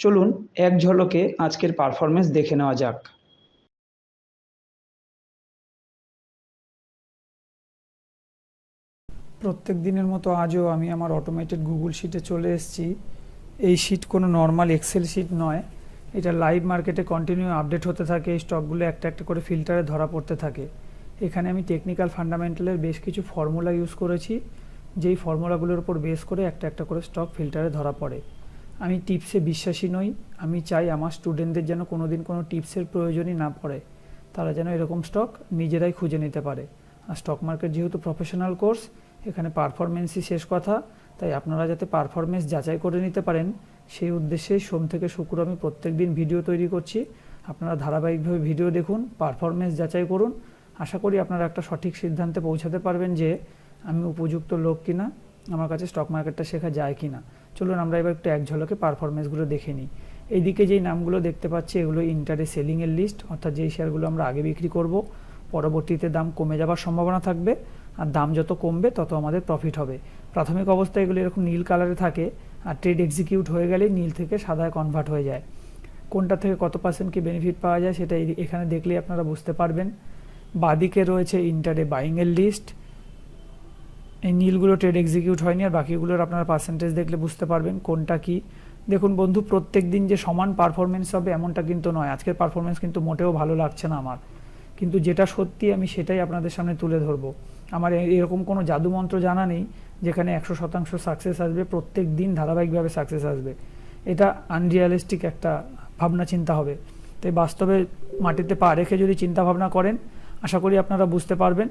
চলুন এক ঝলকে আজকের পারফরমেন্স দেখে নেওয়া যাক। প্রত্যেক দিনের মতো আজও আমি আমার অটোমেটেড গুগল শিটে চলে এসেছি। এই শিট কোনো নর্মাল এক্সেল শিট নয়। এটা লাইভ মার্কেটে কন্টিনিউ আপডেট হতে থাকে, এই স্টকগুলো একটা একটা করে ফিল্টারে ধরা পড়তে থাকে। এখানে আমি টেকনিক্যাল ফান্ডামেন্টালের বেশ কিছু ফর্মুলা ইউজ করেছি। যেই ফর্মুলাগুলোর উপর বেস করে একটা একটা করে স্টক ফিল্টারে ধরা পড়ে। আমি টিপসে বিশ্বাসী নই। আমি চাই আমার স্টুডেন্টদের যেন কোনো দিন কোনো টিপসের প্রয়োজনই না পড়ে। তারা যেন এরকম স্টক নিজেরাই খুঁজে নিতে পারে। আর স্টক মার্কেট যেহেতু প্রফেশনাল কোর্স, এখানে পারফরমেন্সই শেষ কথা। তাই আপনারা যাতে পারফরমেন্স যাচাই করে নিতে পারেন, সেই উদ্দেশ্যেই সোম থেকে শুক্র আমি প্রত্যেক দিন ভিডিও তৈরি করছি। আপনারা ধারাবাহিকভাবে ভিডিও দেখুন পারফরমেন্স যাচাই করুন। আশা করি আপনারা একটা সঠিক সিদ্ধান্তে পৌঁছাতে পারবেন যে আমি উপযুক্ত লোক কিনা, আমার কাছে স্টক মার্কেটটা শেখা যায় কিনা। চলুন আমরা এবার একটু এক ঝলকে পারফরমেন্সগুলো দেখে নিই। এইদিকে যেই নামগুলো দেখতে পাচ্ছি, এগুলো ইন্টারে সেলিংয়ের লিস্ট অর্থাৎ যেই শেয়ারগুলো আমরা আগে বিক্রি করব, পরবর্তীতে দাম কমে যাওয়ার সম্ভাবনা থাকবে, আর দাম যত কমবে তত আমাদের প্রফিট হবে। প্রাথমিক অবস্থায় এগুলো এরকম নীল কালারে থাকে, আর ট্রেড এক্সিকিউট হয়ে গেলে নীল থেকে সাদায় কনভার্ট হয়ে যায়। কোনটা থেকে কত পার্সেন্ট কি বেনিফিট পাওয়া যায় সেটা এখানে দেখলেই আপনারা বুঝতে পারবেন। বাদিকে রয়েছে ইন্টারে বাইংয়ের লিস্ট এই নীলগুলো ট্রেড এক্সিকিউট হয়নি আর বাকিগুলোর আপনারা পার্সেন্টেজ দেখলে বুঝতে পারবেন কোনটা কি। দেখুন বন্ধু, প্রত্যেক দিন যে সমান পারফরমেন্স হবে এমনটা কিন্তু নয়। আজকের পারফরমেন্স কিন্তু মোটেও ভালো লাগছে না আমার। কিন্তু যেটা সত্যি আমি সেটাই আপনাদের সামনে তুলে ধরবো। আমার এরকম কোনো জাদুমন্ত্র জানা নেই যেখানে একশো শতাংশ সাকসেস আসবে, প্রত্যেক দিন ধারাবাহিকভাবে সাকসেস আসবে। এটা আনরিয়ালিস্টিক একটা ভাবনা চিন্তা হবে। তাই বাস্তবে মাটিতে পা রেখে যদি চিন্তা ভাবনা করেন, আশা করি আপনারা বুঝতে পারবেন।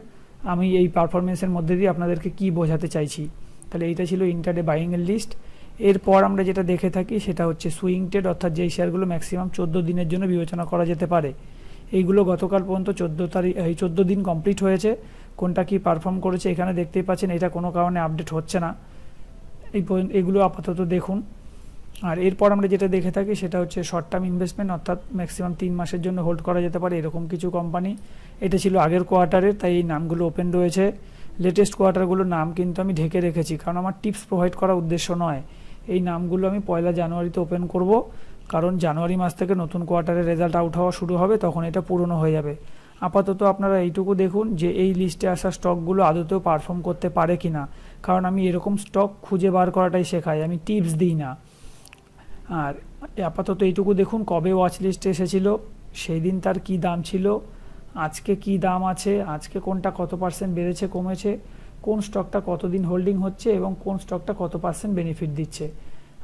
আমি এই পারফরমেন্সের মধ্যে দিয়ে আপনাদেরকে কি বোঝাতে চাইছি? তাহলে এইটা ছিল ইন্টারডে বাইংয়ের লিস্ট এরপর আমরা যেটা দেখে থাকি সেটা হচ্ছে সুইং ট্রেড অর্থাৎ যেই শেয়ারগুলো ম্যাক্সিমাম চোদ্দ দিনের জন্য বিবেচনা করা যেতে পারে। এইগুলো গতকাল পর্যন্ত চোদ্দ তারিখ, এই চোদ্দ দিন কমপ্লিট হয়েছে। কোনটা কি পারফর্ম করেছে এখানে দেখতেই পাচ্ছেন, এটা কোনো কারণে আপডেট হচ্ছে না। এই এগুলো আপাতত দেখুন। আর এরপর আমরা যেটা দেখে থাকি সেটা হচ্ছে শর্ট টার্ম ইনভেস্টমেন্ট অর্থাৎ ম্যাক্সিমাম তিন মাসের জন্য হোল্ড করা যেতে পারে, এরকম কিছু কোম্পানি এটা ছিল আগের কোয়ার্টারের তাই এই নামগুলো ওপেন রয়েছে। লেটেস্ট কোয়ার্টারগুলোর নাম কিন্তু আমি ঢেকে রেখেছি, কারণ আমার টিপস প্রোভাইড করার উদ্দেশ্য নয়। এই নামগুলো আমি পয়লা জানুয়ারিতে ওপেন করব, কারণ জানুয়ারি মাস থেকে নতুন কোয়ার্টারের রেজাল্ট আউট হওয়া শুরু হবে, তখন এটা পুরনো হয়ে যাবে। আপাতত আপনারা এইটুকু দেখুন যে এই লিস্টে আসা স্টকগুলো আদতেও পারফর্ম করতে পারে কি না কারণ আমি এরকম স্টক খুঁজে বার করাটাই শেখাই, আমি টিপস দিই না। আর আপাতত এইটুকু দেখুন কবে ওয়াচ লিস্টে এসেছিল সেই দিন তার কি দাম ছিল, আজকে কি দাম আছে, আজকে কোনটা কত পার্সেন্ট বেড়েছে, কমেছে, কোন স্টকটা কতদিন হোল্ডিং হচ্ছে এবং কোন স্টকটা কত পার্সেন্ট বেনিফিট দিচ্ছে।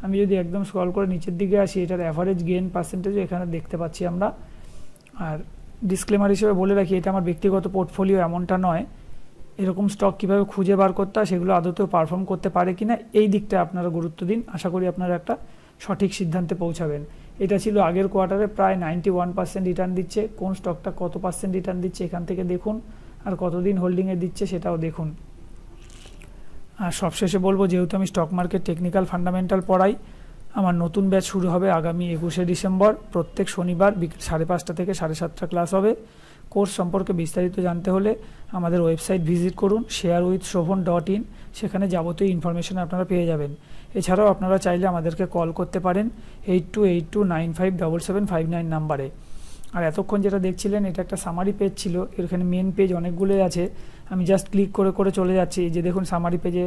আমি যদি একদম স্ক্রল করে নিচের দিকে আসি, এটার অ্যাভারেজ গেন পার্সেন্টেজও এখানে দেখতে পাচ্ছি আমরা। আর ডিসক্লেমার হিসেবে বলে রাখি, এটা আমার ব্যক্তিগত পোর্টফোলিও এমনটা নয়, এরকম স্টক কীভাবে খুঁজে বার করতে হয় সেগুলো আদতেও পারফর্ম করতে পারে কি না এই দিকটা আপনারা গুরুত্ব দিন। আশা করি আপনারা একটা সঠিক সিদ্ধান্তে পৌঁছাবেন। এটা ছিল আগের কোয়ার্টারে প্রায় নাইনটি ওয়ান পার্সেন্ট রিটার্ন দিচ্ছে। কোন স্টকটা কত পার্সেন্ট রিটার্ন দিচ্ছে এখান থেকে দেখুন। আর কতদিন হোল্ডিংয়ে দিচ্ছে সেটাও দেখুন। আর সবশেষে বলব, যেহেতু আমি স্টক মার্কেট টেকনিক্যাল ফান্ডামেন্টাল পড়াই, আমার নতুন ব্যাচ শুরু হবে আগামী একুশে ডিসেম্বর। প্রত্যেক শনিবার বিকেল সাড়ে পাঁচটা থেকে সাড়ে সাতটা ক্লাস হবে। কোর্স সম্পর্কে বিস্তারিত জানতে হলে আমাদের ওয়েবসাইট ভিজিট করুন share with Shobhan dot in সেখানে যাবতীয় ইনফরমেশন আপনারা পেয়ে যাবেন। এছাড়াও আপনারা চাইলে আমাদেরকে কল করতে পারেন eight two eight two nine five double seven five nine নাম্বারে আর এতক্ষণ যেটা দেখছিলেন, এটা একটা সামারি পেজ ছিল, এখানে মেন পেজ অনেকগুলোই আছে। আমি জাস্ট ক্লিক করে করে চলে যাচ্ছি। যে দেখুন সামারি পেজে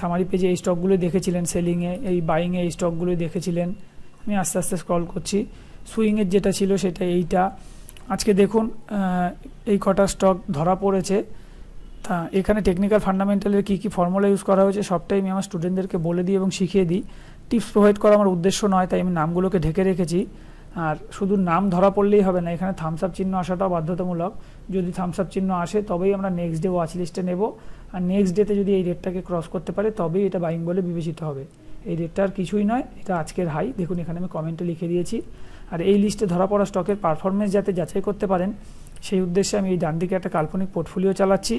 সামারি পেজে এই স্টকগুলো দেখেছিলেন সেলিংয়ে এই বাইংয়ে এই স্টকগুলো দেখেছিলেন। আমি আস্তে আস্তে স্ক্রল করছি। সুইংয়ের যেটা ছিল, সেটা এইটা। আজকে দেখুন এই কটা স্টক ধরা পড়েছে। তা এখানে টেকনিক্যাল ফান্ডামেন্টালের কী কী ফর্মুলা ইউজ করা হয়েছে, সবটাই আমি আমার স্টুডেন্টদেরকে বলে দিই এবং শিখিয়ে দিই। টিপস প্রোভাইড করা আমার উদ্দেশ্য নয়, তাই আমি নামগুলোকে ঢেকে রেখেছি। আর শুধু নাম ধরা পড়লেই হবে না, এখানে থামস আপ চিহ্ন আসাটাও বাধ্যতামূলক। যদি থামস আপ চিহ্ন আসে, তবেই আমরা নেক্সট ডে ওয়াচ লিস্টে নেব। আর নেক্সট ডেতে যদি এই রেটটাকে ক্রস করতে পারে, তবেই এটা বাইং বলে বিবেচিত হবে। এই রেটটা আর কিছুই নয়, এটা আজকের হাই দেখুন, এখানে আমি কমেন্টে লিখে দিয়েছি। আর এই লিস্টে ধরা পড়া স্টকের পারফরমেন্স যাতে যাচাই করতে পারেন, সেই উদ্দেশ্যে আমি এই ডান দিকে একটা কাল্পনিক পোর্টফোলিও চালাচ্ছি,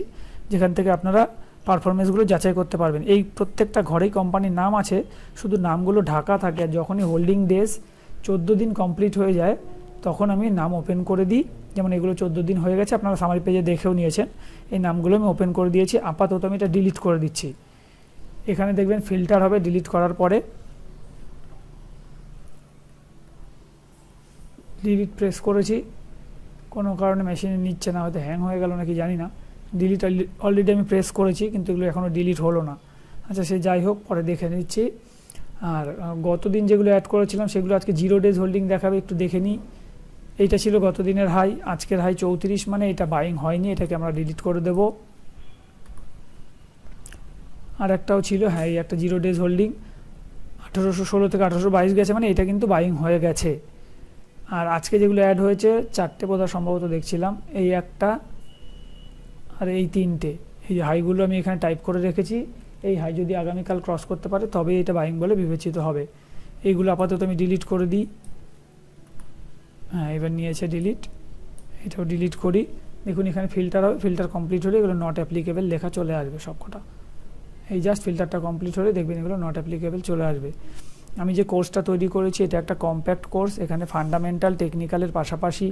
যেখান থেকে আপনারা পারফরমেন্সগুলো যাচাই করতে পারবেন। এই প্রত্যেকটা ঘরেই কোম্পানির নাম আছে, শুধু নামগুলো ঢাকা থাকে আর যখনই হোল্ডিং ডেজ চোদ্দ দিন কমপ্লিট হয়ে যায়, তখন আমি নাম ওপেন করে দিই। যেমন এগুলো চোদ্দ দিন হয়ে গেছে, আপনারা সামারি পেজে দেখেও নিয়েছেন। এই নামগুলো আমি ওপেন করে দিয়েছি, আপাতত আমি এটা ডিলিট করে দিচ্ছি। এখানে দেখবেন ফিল্টার হবে ডিলিট করার পরে। ডিলিট প্রেস করেছি। কোনো কারণে মেশিনে নিচ্ছে না, হয়তো হ্যাং হয়ে গেল নাকি জানি না। ডিলিট অলরেডি আমি প্রেস করেছি, কিন্তু এগুলো এখনও ডিলিট হলো না। আচ্ছা সে যাই হোক, পরে দেখে নিচ্ছি। আর গতদিন যেগুলো অ্যাড করেছিলাম, সেগুলো আজকে জিরো ডেজ হোল্ডিং দেখাবে, একটু দেখে নিই। এইটা ছিল গতদিনের হাই আজকের হাই চৌত্রিশ মানে এটা বাইং হয়নি, এটাকে আমরা ডিলিট করে দেব। আর একটাও ছিল হ্যাঁ এই একটা জিরো ডেজ হোল্ডিং আঠেরোশো ষোলো থেকে আঠেরোশো বাইশ গেছে মানে এটা কিন্তু বাইং হয়ে গেছে। আর আজকে যেগুলো অ্যাড হয়েছে, চারটে বোধহয় সম্ভবত দেখছিলাম। এই একটা আর এই তিনটে। এই হাইগুলো আমি এখানে টাইপ করে রেখেছি। এই হাই যদি আগামীকাল ক্রস করতে পারে তবে এটা বাইং বলে বিবেচিত হবে। এইগুলো আপাতত আমি ডিলিট করে দিই। হ্যাঁ এবার নিয়েছে ডিলিট এটাও ডিলিট করি। দেখুন, এখানে ফিল্টার হবে ফিল্টার কমপ্লিট হলে এগুলো নট অ্যাপ্লিকেবল লেখা চলে আসবে সবকটা। এই জাস্ট ফিল্টারটা কমপ্লিট হলে দেখবেন এগুলো নট অ্যাপ্লিকেবল চলে আসবে। আমি যে কোর্সটা তৈরি করেছি, এটা একটা কম্প্যাক্ট কোর্স এখানে ফান্ডামেন্টাল টেকনিক্যালের পাশাপাশি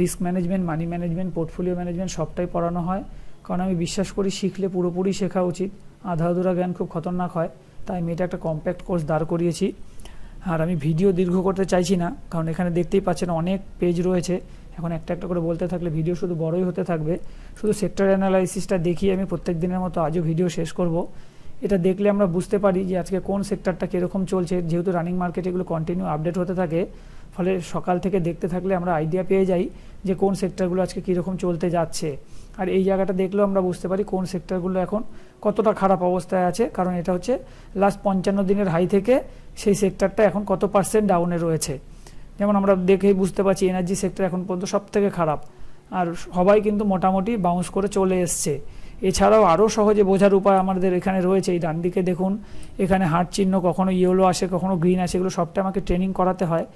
risk management money management portfolio management সবটাই পড়ানো হয়। কারণ আমি বিশ্বাস করি শিখলে পুরোপুরি শেখা উচিত। আধা আধুরা জ্ঞান খুব খতরনাক হয়, তাই আমি এটা একটা কম্প্যাক্ট কোর্স দাঁড় করিয়েছি। আর আমি ভিডিও দীর্ঘ করতে চাইছি না, কারণ এখানে দেখতেই পাচ্ছেন অনেক পেজ রয়েছে। এখন একটা একটা করে বলতে থাকলে ভিডিও শুধু বড়ই হতে থাকবে। শুধু সেক্টর অ্যানালাইসিসটা দেখিয়ে আমি প্রত্যেক দিনের মতো আজও ভিডিও শেষ করব। এটা দেখলে আমরা বুঝতে পারি যে আজকে কোন সেক্টরটা কীরকম চলছে। যেহেতু রানিং মার্কেট এগুলো কন্টিনিউ আপডেট হতে থাকে, ফলে সকাল থেকে দেখতে থাকলে আমরা আইডিয়া পেয়ে যাই যে কোন সেক্টরগুলো আজকে কীরকম চলতে যাচ্ছে। আর এই জায়গাটা দেখলেও আমরা বুঝতে পারি কোন সেক্টরগুলো এখন কতটা খারাপ অবস্থায় আছে, কারণ এটা হচ্ছে লাস্ট পঞ্চান্ন দিনের হাই থেকে সেই সেক্টরটা এখন কত পার্সেন্ট ডাউনে রয়েছে। যেমন আমরা দেখেই বুঝতে পারছি এনার্জি সেক্টর এখন পর্যন্ত সব থেকে খারাপ। আর সবাই কিন্তু মোটামুটি বাউন্স করে চলে এসছে। এছাড়াও আরও সহজে বোঝার উপায় আমাদের এখানে রয়েছে। এই ডান দিকে দেখুন, এখানে হার্ট চিহ্ন কখনো ইয়েলো আসে, কখনো গ্রিন আসে, এগুলো সবটা আমাকে ট্রেনিং করাতে হয়।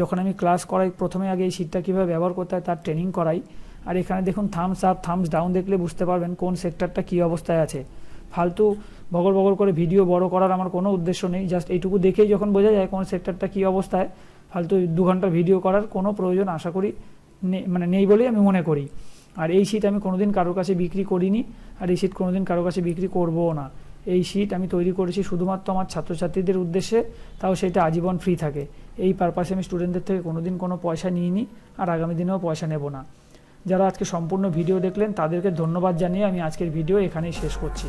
যখন আমি ক্লাস করাই, প্রথমে আগে এই শীটটা কীভাবে ব্যবহার করতে হয় তার ট্রেনিং করাই। আর এখানে দেখুন থামস আপ থামস ডাউন দেখলে বুঝতে পারবেন কোন সেক্টরটা কী অবস্থায় আছে। ফালতু বগর বগর করে ভিডিও বড় করার আমার কোনো উদ্দেশ্য নেই জাস্ট এইটুকু দেখেই যখন বোঝা যায় কোন সেক্টরটা কী অবস্থায়, ফালতু দু ঘণ্টা ভিডিও করার কোনো প্রয়োজন আশা করি মানে নেই বলেই আমি মনে করি। আর এই শীট আমি কোনোদিন কারোর কাছে বিক্রি করিনি, আর এই শীট কোনোদিন কারোর কাছে বিক্রি করবও না। এই শীট আমি তৈরি করেছি শুধুমাত্র আমার ছাত্রছাত্রীদের উদ্দেশ্যে, তাও সেটা আজীবন ফ্রি থাকে। এই পারপাসে আমি স্টুডেন্টদের থেকে কোনোদিন কোনো পয়সা নিইনি, আর আগামী দিনেও পয়সা নেব না। যারা আজকে সম্পূর্ণ ভিডিও দেখলেন, তাদেরকে ধন্যবাদ জানিয়ে আমি আজকের ভিডিও এখানেই শেষ করছি।